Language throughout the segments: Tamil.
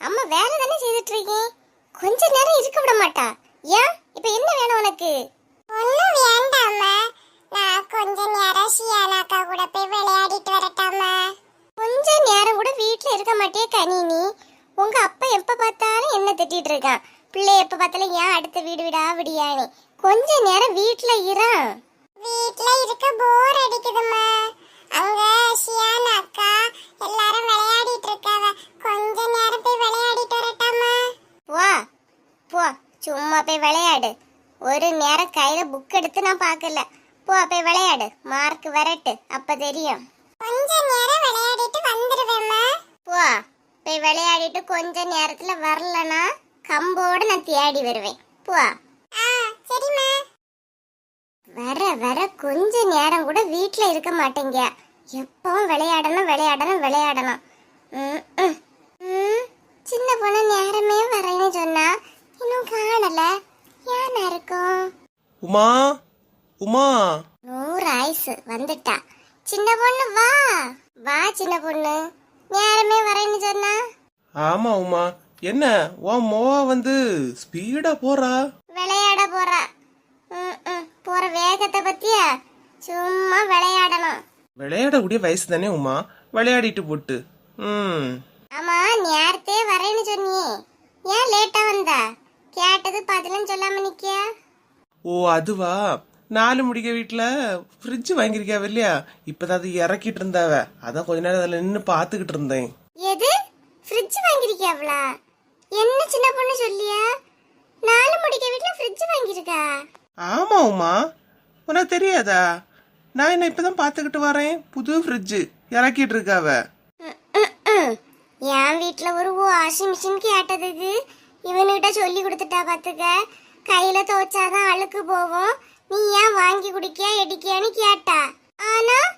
அம்மா வேலை தானே செய்துட்டு இருக்கீங்க கொஞ்ச நேரம் இருக்க விட மாட்டா. ஏன்? இப்ப என்ன வேணும் உனக்கு? ஒன்னும் வேண்டாமா நான் கொஞ்ச நேரம் ஷியானாக்கா கூட போய் விளையாடிட்டு வரட்டாமா கொஞ்ச நேரம் கூட வீட்ல இருக்க மாட்டே கனினி. உங்க அப்பா எப்ப பார்த்தாலும் என்ன திட்டிட்டு இருக்கான்? பிள்ளை எப்ப பார்த்தாலும் ஏன் அடுத்த வீடு விடா விடியானே? கொஞ்ச நேரம் வீட்ல இரு. வீட்ல இருக்க போர் அடிக்குதுமா அங்க ஷியானாக்கா எல்லாரும் விளையாடிட்டு இருக்க கொஞ்ச நேரம் போய் விளையாடிட்டு வரட்டாமா? போ போ சும்மா போய் விளையாடு. ஒரு நேரம் கையில புக் எடுத்து நான் பார்க்கல. போ போய் விளையாடு. மார்க் வரட்டு அப்ப தெரியும். கொஞ்ச நேரம் விளையாடிட்டு வந்துருவேம்மா. போ போய் விளையாடிட்டு கொஞ்ச நேரத்துல வரலனா கம்போட நான் தேடி வருவேன். போ. சரிம்மா. வர வர கொஞ்ச நேரம் கூட வீட்ல இருக்க மாட்டேங்க. எப்பவும் விளையாடணும் விளையாடணும் விளையாடணும். ம், ம். ம், சின்ன பொண்ணு நேரமே வரேன்னு சொன்னா இன்னும் காணல. ஏன் இருக்கும் உமா உமா. நூறு ஆயுசு வந்துட்டா. சின்ன பொண்ணு வா. வா சின்ன பொண்ணு. நேரமே வரேன்னு சொன்னா. ஆமா உமா. என்ன உன் மோவா வந்து ஸ்பீடா போறா? விளையாட போறா. ம், ம். போற வேகத்தை பத்தியா? சும்மா விளையாடணும் விளையாடக்கூடிய வயசு தானே உமா. விளையாடிட்டு போட்டு. ம். ஆமா நேரத்தே வரேன்னு சொன்னியே. ஏன் லேட்டா வந்தா? கேட்டது பதிலும் சொல்லாம நிக்கியா? ஓ அதுவா? நாலு முடிக்க வீட்டுல ஃப்ரிட்ஜ் வாங்கியிருக்காவ இல்லையா? இப்பதான் அது இறக்கிட்டு இருந்தாவ. அதான் கொஞ்ச நேரம் அதுல நின்று பாத்துக்கிட்டு இருந்தேன். எது? ஃப்ரிட்ஜ் வாங்கிருக்கியாவளா என்ன சின்ன பொண்ணு சொல்லியா? நாலு முடிக்க வீட்ல ஃப்ரிட்ஜ் வாங்கியிருக்கா? ஆமா உமா. உனக்கு தெரியாதா? நான் என்ன இப்பதான் பாத்துக்கிட்டு வரேன்? புது ஃப்ரிட்ஜ் இறக்கிட்டு இருக்காவ. என் வீட்டில் ஒரு வாஷிங் மிஷின் கேட்டதுக்கு இவனுகிட்ட சொல்லி கொடுத்துட்டா பார்த்துக்க கையில் துவைச்சாதான் அழுக்கு போவோம் நீ ஏன் வாங்கி குடிக்கியா எடிக்கியான்னு கேட்டா. ஆனால்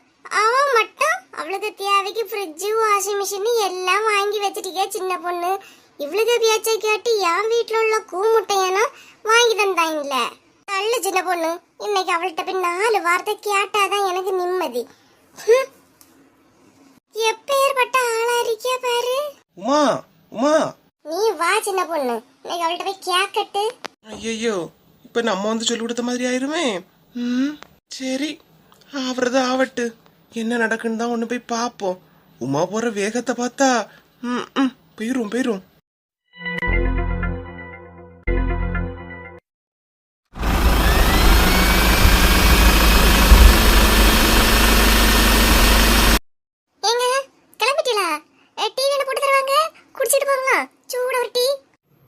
அவன் மட்டும் அவளுக்கு தேவைக்கு ஃப்ரிட்ஜு வாஷிங் மிஷின் எல்லாம் வாங்கி வச்சிருக்கே சின்ன பொண்ணு. இவளுக்கு பேச்சை கேட்டு என் வீட்டில் உள்ள கூமுட்டையெல்லாம் வாங்கி தந்தாங்கல்ல நல்ல சின்ன பொண்ணு. இன்னைக்கு அவள்கிட்ட போய் நாலு வார்த்தை கேட்டாதான் எனக்கு நிம்மதி ஹம். எப்பேற்பட்ட ஆளா இருக்கியா பாரு உமா உமா. நீ வா சின்ன பொண்ணு. இன்னைக்கு அவள்கிட்ட போய் கேக்கட்டு. ஐயோ இப்ப நம்ம வந்து சொல்லி கொடுத்த மாதிரி ஆயிருமே. ம். சரி ஆவறது ஆவட்டு. என்ன நடக்குன்னு தான் ஒண்ணு போய் பாப்போம். உமா போற வேகத்தை பார்த்தா ம் ம் போயிரும் போயிரும்.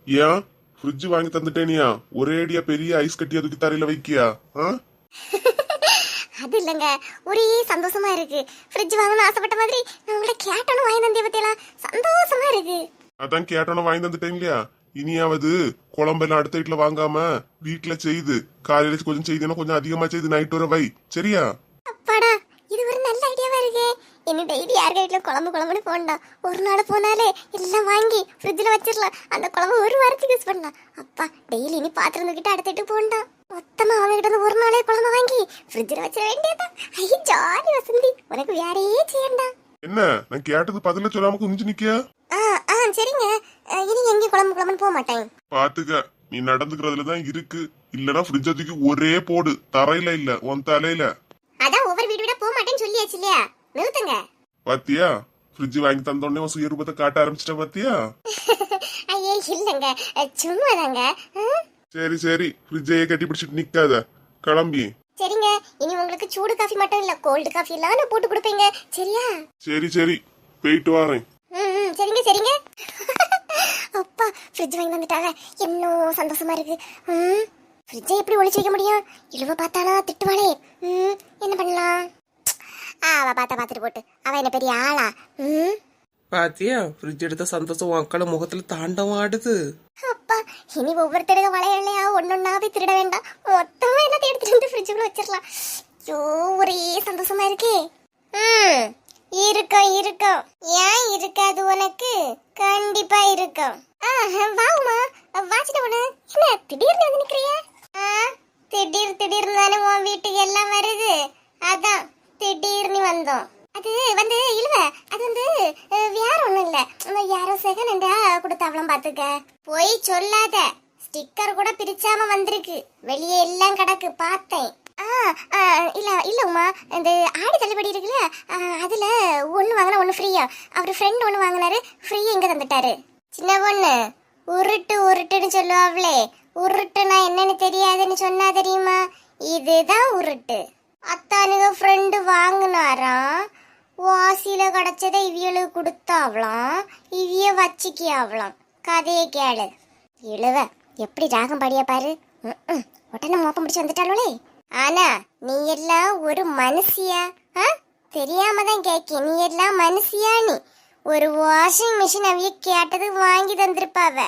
ஏன்? ஃப்ரிட்ஜ் வாங்கி தந்துட்டேனியா? ஒரே அடியா பெரிய ஐஸ் கட்டி அதுக்கு தரையில வைக்கியா? ஆ? அது இல்லைங்க. ஒரே சந்தோஷமா இருக்கு. ஃப்ரிட்ஜ் வாங்கணும்னு ஆசைப்பட்ட மாதிரி நான் உங்களை கேட்டணும் வாங்கி தந்தே பத்தியெல்லாம் சந்தோஷமா இருக்கு. அதான் கேட்டோன்னு வாங்கி தந்துட்டேன் இல்லையா? இனியாவது குழம்பெல்லாம் அடுத்த வீட்டுல வாங்காம வீட்டுல செய்து காலையில கொஞ்சம் செய்துன்னா கொஞ்சம் அதிகமா செய்து நைட் வர வை. சரியா? அப்பாடா இது ஒரு நல்ல ஐடியாவா என்ன டெய்லி யார் வீட்டில் குழம்பு குழம்புன்னு போண்டா ஒரு நாள் போனாலே எல்லாம் வாங்கி ஃப்ரிட்ஜில் வச்சிடலாம். அந்த குழம்பு ஒரு வாரத்துக்கு யூஸ் பண்ணலாம். அப்பா டெய்லி இனி பாத்திரம் தூக்கிட்டு அடுத்துட்டு போண்டா மொத்தமா அவங்ககிட்ட இருந்து ஒரு நாளே குழம்பு வாங்கி ஃப்ரிட்ஜில் வச்சிட வேண்டியதான் ஐயோ ஜாலி வசந்தி. உனக்கு வேறையே செய்யண்டா என்ன? நான் கேட்டது பதில சொல்லாம குனிஞ்சு நிக்கியா? ஆ சரிங்க. இனி எங்கேயும் குழம்பு குழம்புன்னு போக மாட்டேன். பாத்துக்க நீ நடந்துக்கிறதுல தான் இருக்கு. இல்லனா ஃப்ரிட்ஜ் தூக்கி ஒரே போடு. தரையில இல்ல உன் தலையில. அதான் ஒவ்வொரு வீடு விட போக மாட்டேன்னு சொல்லியாச்சு இல்லையா? நிறுத்துங்க. பாத்தியா? ஃப்ரிட்ஜ் வாங்கி தந்த உடனே உன் சுயரூபத்தை காட்ட ஆரம்பிச்சிட்ட பாத்தியா? ஐயே இல்லைங்க. சும்மாதாங்க. சரி சரி. ஃப்ரிட்ஜையே கட்டி பிடிச்சிட்டு நிக்காத. கிளம்பி. சரிங்க. இனி உங்களுக்கு சூடு காஃபி மட்டும் இல்ல கோல்டு காஃபி எல்லாம் நான் போட்டு கொடுப்பீங்க. சரியா? சரி சரி. போயிட்டு வரேன். ம் சரிங்க சரிங்க. அப்பா ஃப்ரிட்ஜ் வாங்கி வந்துட்டாங்க இன்னும் சந்தோஷமா இருக்கு. ம்? ஃப்ரிட்ஜை எப்படி ஒளிச்சு வைக்க முடியும்? இழுவ பார்த்தானா திட்டுவாளே. ம் என்ன பண்ணலாம்? அவ பார்த்தா பார்த்துட்டு போட்டு. அவ என்ன பெரிய ஆளா? ம்? பாத்தியா ஃப்ரிட்ஜ் எடுத்த சந்தோஷம் அக்கால முகத்துல தாண்டவம் ஆடுது. அப்பா இனி ஒவ்வொருத்தருக்க வளையலையா ஒன்னொன்னா போய் திருட வேண்டாம். மொத்தமா எல்லாத்தையும் எடுத்துட்டு வந்து ஃப்ரிட்ஜுக்குள்ள வச்சிடலாம். ஐயோ ஒரே சந்தோஷமா இருக்கே. ம் இருக்கும் இருக்கும். ஏன் இருக்காது உனக்கு? கண்டிப்பா இருக்கும். ஆ, வாம்மா வாச்சிட்ட பொண்ணு என்ன திடீர்னு வந்து நிக்கிறிய? ஆ, திடீர் திடீர்னு தானே உன் வீட்டுக்கு எல்லாம் வருது. அதான். திடீர்னு வந்தோம். அது வந்து இழுவ அது வந்து வேற ஒண்ணும் இல்ல. யாரோ செகண்ட் ஹேண்டா கொடுத்தாவளம் பாத்துக்க போய் சொல்லாத. ஸ்டிக்கர் கூட பிரிச்சாம வந்திருக்கு. வெளியே எல்லாம் கிடக்கு பார்த்தேன். ஆ ஆ இல்ல இல்ல உமா. இந்த ஆடி தள்ளுபடி இருக்குல்ல அதுல ஒன்னு வாங்கினா ஒன்னு ஃப்ரீயா அவர் ஃப்ரெண்ட் ஒன்னு வாங்கினாரு ஃப்ரீயா இங்க தந்துட்டாரு? சின்ன பொண்ணு உருட்டு உருட்டுன்னு சொல்லுவாங்களே உருட்டுனா என்னன்னு தெரியாதுன்னு சொன்னா தெரியுமா? இதுதான் உருட்டு. அத்தானுங்க ஃப்ரெண்டு வாங்கினாராம் வாசியில் கிடச்சதை இவியலுக்கு கொடுத்தாவலாம் இவிய வச்சுக்கியாவலாம் கதையை கேளு. இழுவ எப்படி ராகம் பாடியா பாரு. உடனே மோப்பம் பிடிச்சு வந்துட்டாளே ஆனா நீ எல்லாம் ஒரு மனுஷியா? ஆ? தெரியாம தான் கேட்க நீ எல்லாம் மனுஷியா நீ? ஒரு வாஷிங் மிஷின் அவிய கேட்டது வாங்கி தந்திருப்பாவ.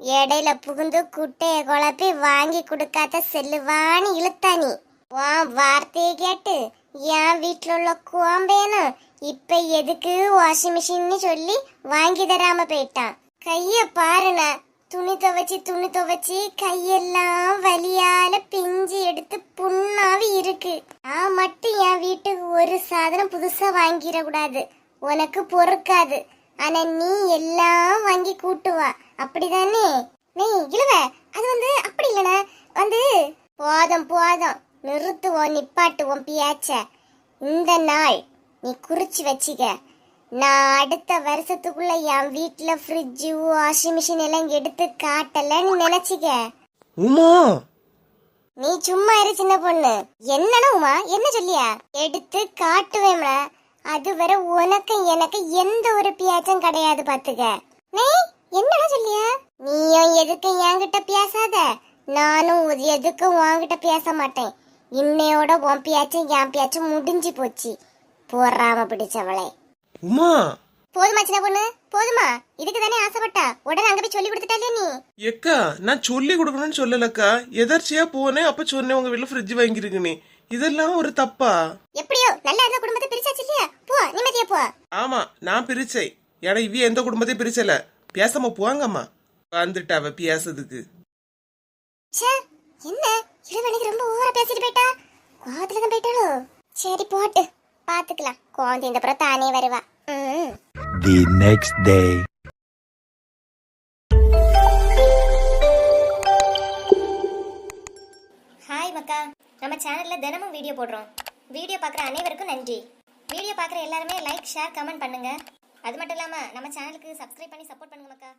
இடையில புகுந்து குட்டையை குழப்பி வாங்கி கொடுக்காத செல்லுவான்னு இழுத்தா நீ. உன் வார்த்தையை கேட்டு என் வீட்டில் உள்ள குவாம்பேனும் இப்ப எதுக்கு வாஷிங் மிஷின்னு சொல்லி வாங்கி தராம போயிட்டான். கைய பாருண்ணா. துணி துவைச்சு துணி துவைச்சு கையெல்லாம் வலியால பிஞ்சு எடுத்து புண்ணாவி இருக்கு. நான் மட்டும் என் வீட்டுக்கு ஒரு சாதனம் புதுசா வாங்கிட கூடாது உனக்கு பொறுக்காது. ஆனா நீ எல்லாம் வாங்கி கூட்டுவா அப்படிதானே? நீ இழுவ. அது வந்து அப்படி இல்லைண்ணா. வந்து போதும் போதும். நிறுத்துவோம் நிப்பாட்டுவோம் பியாச்ச. இந்த நாள் நீ குறிச்சு வச்சுக்க. நான் அடுத்த வருஷத்துக்குள்ள என் வீட்ல ஃப்ரிட்ஜ் வாஷிங் மிஷின் எல்லாம் எடுத்து காட்டலன்னு நினைச்சுக்க. உமா! நீ சும்மா இரு சின்ன பொண்ணு. என்னன்னா உமா? என்ன சொல்லியா? எடுத்து காட்டுவேம்ல அது வர உனக்கு எனக்கு எந்த ஒரு பியாச்சும் கிடையாது பாத்துக்க. நீ என்னடா சொல்லியா? நீயும் எதுக்கு என்கிட்ட பேசாத. நானும் எதுக்கும் உன்கிட்ட பேச மாட்டேன். இன்னையோட உன் பியாச்சும் என் பியாச்சும் முடிஞ்சு போச்சு. போறாம பிடிச்சவளே. உமா! போதுமா சின்ன பொண்ணு? போதுமா? இதுக்கு தானே ஆசைப்பட்டா? உடனே அங்க போய் சொல்லி கொடுத்துட்டாலே நீ? எக்கா நான் சொல்லி கொடுக்கணும்னு சொல்லலக்கா. எதர்ச்சியா போனேன் அப்ப சொன்னேன் உங்க வீட்டுல ஃப்ரிட்ஜ் வாங்கியிருக்குன்னு இதெல்லாம் ஒரு தப்பா? எப்படியோ நல்லா இருந்த குடும்பத்தை பிரிச்சாச்சு இல்லையா? போ நிம்மதியா போ. ஆமா நான் பிரிச்சேன். ஏன்னா இவ்விய எந்த குடும்பத்தையும் பிரிச்சல. பேசாம போவாங்கம்மா வந்துட்டாவ பேசுறதுக்கு. என்ன? இளவனுக்கு ரொம்ப ஓவரா பேசிட்டு போயிட்டா. கோவத்துல தான் போயிட்டாளோ? சரி போட்டு. பாத்துக்கலாம். கோவம் இந்த அப்புறம் தானே வருவா. The next day. ஹாய் மக்கா. நம்ம சேனல்ல தினமும் வீடியோ போடுறோம். வீடியோ பார்க்குற அனைவருக்கும் நன்றி. வீடியோ பார்க்குற எல்லாருமே லைக் ஷேர் கமெண்ட் பண்ணுங்க. அது மட்டும் இல்லாமல் நம்ம சேனலுக்கு சப்ஸ்கிரைப் பண்ணி சப்போர்ட் பண்ணுங்க மக்கா.